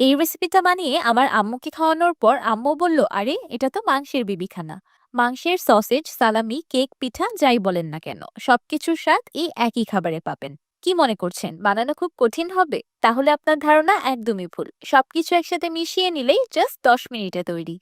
এই রেসিপিটা বানিয়ে আমার আম্মুকে খাওয়ানোর পর আম্মু বলল, আরে, এটা তো মাংসের বিবিখানা। মাংসের সসেজ সালামি কেক পিঠা, যাই বলেন না কেন, সবকিছুর স্বাদ এই একই খাবারে পাবেন। কি মনে করছেন, বানানো খুব কঠিন হবে? তাহলে আপনার ধারণা একদমই ভুল। সবকিছু একসাথে মিশিয়ে নিলেই জাস্ট দশ মিনিটে তৈরি।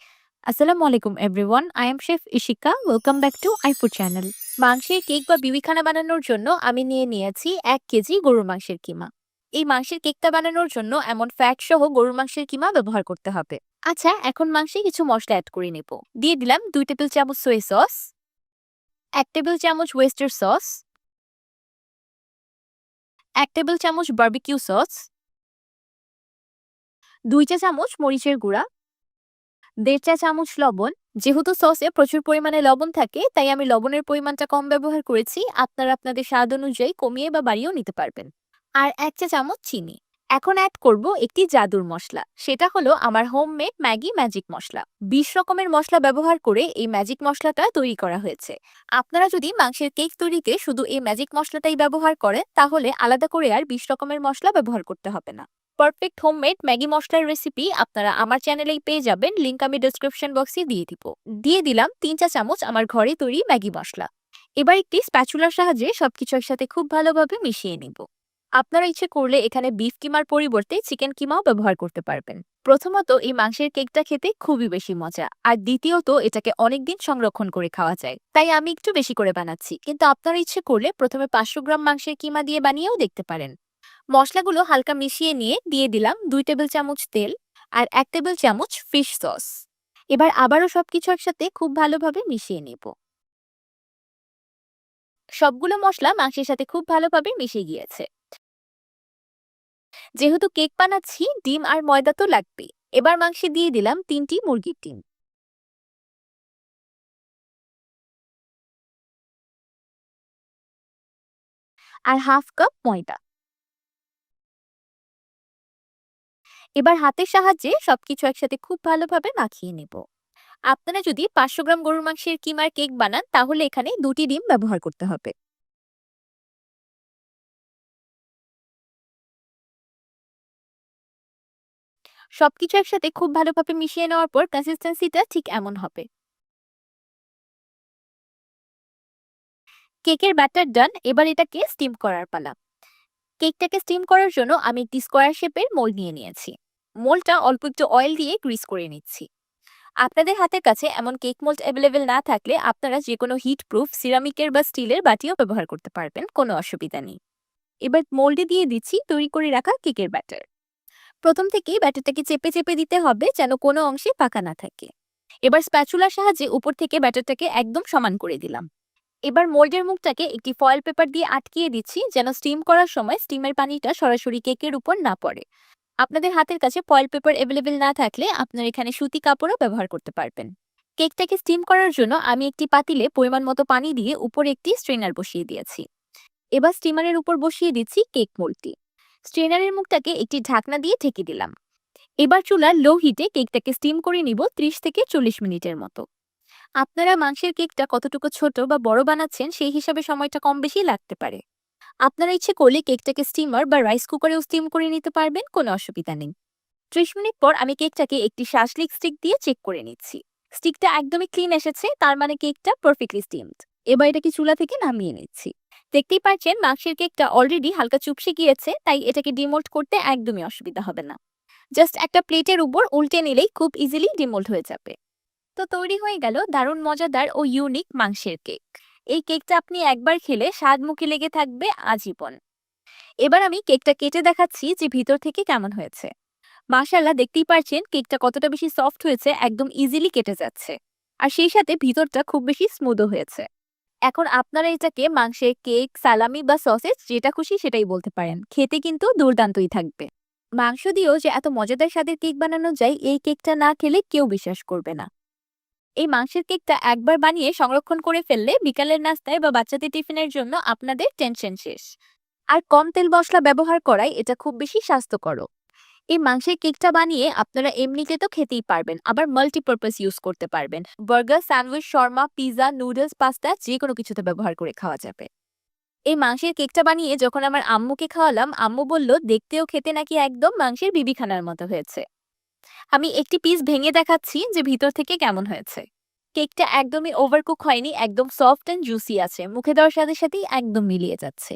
আসসালামু আলাইকুম everyone I am chef Ishika welcome back to iFood channel মাংসের কেক বা বিবিখানা বানানোর জন্য আমি নিয়ে নিয়েছি এক কেজি গরুর মাংসের কিমা। এই মাংসের কেকটা বানানোর জন্য এমন ফ্যাট সহ গরুর মাংসের কিমা ব্যবহার করতে হবে। আচ্ছা এখন মাংসে কিছু মশলা অ্যাড করে নেব। দিয়ে দিলাম দুই টেবিল চামচ সোয়া সস এক টেবিল চামচ ওয়েস্টার সস এক টেবিল চামচ বার্বিকিউ সস দুই চা চামচ মরিচের গুঁড়া, দেড় চা চামচ লবণ। যেহেতু সসে প্রচুর পরিমাণে লবণ থাকে, তাই আমি লবণের পরিমাণটা কম ব্যবহার করেছি। আপনারা আপনাদের স্বাদ অনুযায়ী কমিয়ে বা বাড়িয়েও নিতে পারবেন। আর এক চা চামচ চিনি। এখন অ্যাড করব একটি জাদুর মশলা। সেটা হলো আমার হোমমেড ম্যাগি ম্যাজিক মশলা। বিশ রকমের মশলা ব্যবহার করে এই ম্যাজিক মশলাটা তৈরি করা হয়েছে। আপনারা যদি মাংসের কেক তৈরিতে শুধু এই ম্যাজিক মশলাটাই ব্যবহার করেন, তাহলে আলাদা করে আর বিশ রকমের মশলা ব্যবহার করতে হবে না। পারফেক্ট হোমমেড ম্যাগি মশলার রেসিপি আপনারা আমার চ্যানেলেই পেয়ে যাবেন লিঙ্ক আমি ডিসক্রিপশন বক্সে দিয়ে দিব। দিয়ে দিলাম তিন চা চামচ আমার ঘরে তৈরি ম্যাগি মশলা। এবার একটি স্প্যাচুলার সাহায্যে সবকিছু একসাথে খুব ভালোভাবে মিশিয়ে নিব। আপনারা ইচ্ছে করলে এখানে বিফ কিমার পরিবর্তে চিকেন কিমাও ব্যবহার করতে পারবেন। প্রথমত এই মাংসের কেকটা খেতে খুবই বেশি মজা, আর দ্বিতীয়ত এটাকে অনেকদিন সংরক্ষণ করে খাওয়া যায়। তাই আমি একটু বেশি করে বানাচ্ছি, কিন্তু আপনারা ইচ্ছে করলে প্রথমে পাঁচশো গ্রাম মাংসের কিমা দিয়ে বানিয়েও দেখতে পারেন। মশলাগুলো হালকা মিশিয়ে নিয়ে দিয়ে দিলাম দুই টেবিল চামচ তেল আর এক টেবিল চামচ ফিশ সস এবার আবারও সবকিছু একসাথে খুব ভালোভাবে মিশিয়ে নেব। সবগুলো মশলা মাংসের সাথে খুব ভালোভাবে মিশে গিয়েছে। যেহেতু কেক বানাচ্ছি, ডিম আর ময়দা তো লাগবে। এবার মাংসে দিয়ে দিলাম তিনটি মুরগির ডিম। আর হাফ কাপ ময়দা। এবার হাতের সাহায্যে সবকিছু একসাথে খুব ভালোভাবে মাখিয়ে নেব। আপনারা যদি পাঁচশো গ্রাম গরুর মাংসের কিমার কেক বানান, তাহলে এখানে দুটি ডিম ব্যবহার করতে হবে। সবকিছু একসাথে খুব ভালোভাবে মিশিয়ে নেওয়ার পর কনসিস্টেন্সিটা ঠিক এমন হবে। কেকের ব্যাটার ডান এবার এটাকে স্টিম করার পালা। কেকটাকে স্টিম করার জন্য আমি একটি স্কোয়ার শেপের মোল্ড নিয়ে নিয়েছি। মোল্ডটা অল্প একটু অয়েল দিয়ে গ্রিস করে নিচ্ছি। আপনাদের হাতের কাছে এমন কেক মোল্ড অ্যাভেলেবেল না থাকলে আপনারা যে কোনো হিট প্রুফ সিরামিকের বা স্টিলের বাটিও ব্যবহার করতে পারবেন, কোনো অসুবিধা নেই। এবার মোল্ডে দিয়ে দিচ্ছি তৈরি করে রাখা কেকের ব্যাটার প্রথম থেকেই ব্যাটারটাকে চেপে চেপে দিতে হবে যেন কোনো অংশে পাকা না থাকে। এবার স্প্যাচুলার সাহায্যে উপর থেকে ব্যাটারটাকে একদম সমান করে দিলাম। এবার মোল্ডের মুখটাকে একটি ফয়েল পেপার দিয়ে আটকিয়ে দিচ্ছি যেন স্টিম করার সময় স্টিমের পানিটা সরাসরি কেকের উপর না পড়ে। আপনাদের হাতের কাছে ফয়েল পেপার অ্যাভেলেবেল না থাকলে আপনার এখানে সুতি কাপড়ও ব্যবহার করতে পারবেন। কেকটাকে স্টিম করার জন্য আমি একটি পাতিলে পরিমাণ মতো পানি দিয়ে উপরে একটি স্ট্রেনার বসিয়ে দিয়েছি। এবার স্টিমারের উপর বসিয়ে দিচ্ছি কেক মোল্ডটি। স্ট্রেনারের মুখটাকে একটি ঢাকনা দিয়ে ঢেকে দিলাম। এবার চুলার লো হিটে কেকটাকে স্টিম করে নিব ত্রিশ থেকে চল্লিশ মিনিটের মতো। আপনারা মাংসের কেকটা কতটুকু ছোট বা বড় বানাচ্ছেন সেই হিসাবে সময়টা কম বেশি লাগতে পারে। আপনারা ইচ্ছে করলে কেকটাকে স্টিমার বা রাইস কুকারেও স্টিম করে নিতে পারবেন, কোনো অসুবিধা নেই। ত্রিশ মিনিট পর আমি কেকটাকে একটি শাসলিক স্টিক দিয়ে চেক করে নিচ্ছি। স্টিকটা একদমই ক্লিন এসেছে, তার মানে কেকটা পারফেক্টলি স্টিমড এবার এটাকে চুলা থেকে নামিয়ে নিচ্ছি। দেখতেই পাচ্ছেন মাংসের কেকটা অলরেডি হালকা চুপসে গিয়েছে, তাই এটাকে ডিমোল্ড করতে একদমই অসুবিধা হবে না। জাস্ট একটা প্লেটের উপর উল্টে নিলেই খুব ইজিলি ডিমোল্ড হয়ে যাবে। তো তৈরি হয়ে গেল দারুণ মজাদার ও ইউনিক মাংসের কেক। এই কেকটা আপনি একবার খেলে স্বাদ মুখে লেগে থাকবে আজীবন। এবার আমি কেকটা কেটে দেখাচ্ছি যে ভিতর থেকে কেমন হয়েছে। মাশাল্লাহ দেখতেই পারছেন কেকটা কতটা বেশি সফট হয়েছে, একদম ইজিলি কেটে যাচ্ছে। আর সেই সাথে ভিতরটা খুব বেশি স্মুদও হয়েছে। এখন আপনারা এটাকে মাংসের কেক, সালামি বা সসেজ যেটা খুশি সেটাই বলতে পারেন। খেতে কিন্তু দুর্দান্তই থাকবে। মাংস দিয়েও যে এত মজাদার স্বাদের কেক বানানো যায়, এই কেকটা না খেলে কেউ বিশ্বাস করবে না। এই মাংসের কেকটা একবার বানিয়ে সংরক্ষণ করে ফেললে বিকালের নাস্তায় বা বাচ্চাদের টিফিনের জন্য আপনাদের টেনশন শেষ। আর কম তেল মশলা ব্যবহার করাই এটা খুব বেশি স্বাস্থ্যকর এই মাংসের কেকটা বানিয়ে আপনারা এমনিতে তো খেতেই পারবেন। আবার মাল্টিপারপাস ইউজ করতে পারবেন। Burger, sandwich, shawarma pizza noodles, pasta যে কোনো কিছুতে ব্যবহার করে খাওয়া যাবে। এই মাংসের কেকটা বানিয়ে যখন আমার আম্মুকে খাওয়ালাম, আম্মু বলল, দেখতেও খেতে নাকি একদম মাংসের বিবিখানার মতো হয়েছে। আমি একটি পিস ভেঙে দেখাচ্ছি যে ভিতর থেকে কেমন হয়েছে। কেকটা একদমই ওভারকুক হয়নি, একদম সফট অ্যান্ড জুসি আছে। মুখে দেওয়ার সাথে সাথেই একদম মিলিয়ে যাচ্ছে।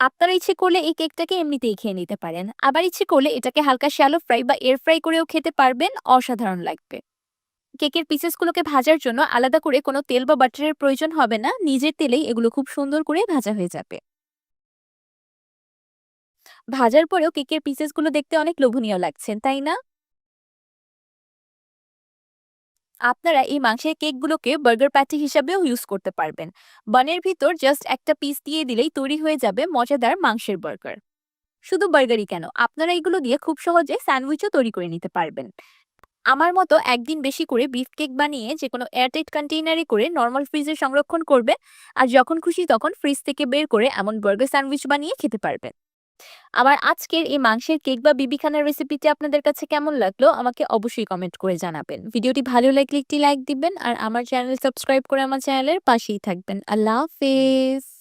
আপনারা ইচ্ছে করলে এই কেকটাকে এমনিতেই খেয়ে নিতে পারেন। আবার ইচ্ছে করলে এটাকে হালকা শ্যালো ফ্রাই বা এয়ার ফ্রাই করেও খেতে পারবেন, অসাধারণ লাগবে। কেকের পিসেসগুলোকে ভাজার জন্য আলাদা করে কোনো তেল বা বাটারের প্রয়োজন হবে না, নিজের তেলেই এগুলো খুব সুন্দর করে ভাজা হয়ে যাবে। ভাজার পরেও কেকের পিসেসগুলো দেখতে অনেক লোভনীয় লাগছে, তাই না? আপনারা এই মাংসের কেকগুলোকে বার্গার প্যাটি হিসাবেও ইউজ করতে পারবেন। বানের ভিতর জাস্ট একটা পিস দিয়ে দিলেই তৈরি হয়ে যাবে মজাদার মাংসের বার্গার। শুধু বার্গারই কেন, আপনারা এগুলো দিয়ে খুব সহজে স্যান্ডউইচও তৈরি করে নিতে পারবেন। আমার মতো একদিন বেশি করে বিফ কেক বানিয়ে যে কোনো এয়ারটাইট কন্টেইনারে করে নর্মাল ফ্রিজে সংরক্ষণ করবে, আর যখন খুশি তখন ফ্রিজ থেকে বের করে এমন বার্গার স্যান্ডউইচ বানিয়ে খেতে পারবেন। আমার আজকের এই মাংসের কেক বা বিবিখানার রেসিপিটি আপনাদের কাছে কেমন লাগল, আমাকে অবশ্যই কমেন্ট করে জানাবেন। ভিডিওটি ভালো লাগলে একটি লাইক দিবেন, আর আমার চ্যানেল সাবস্ক্রাইব করে আমার চ্যানেলের পাশেই থাকবেন। আল্লাহ হাফেজ!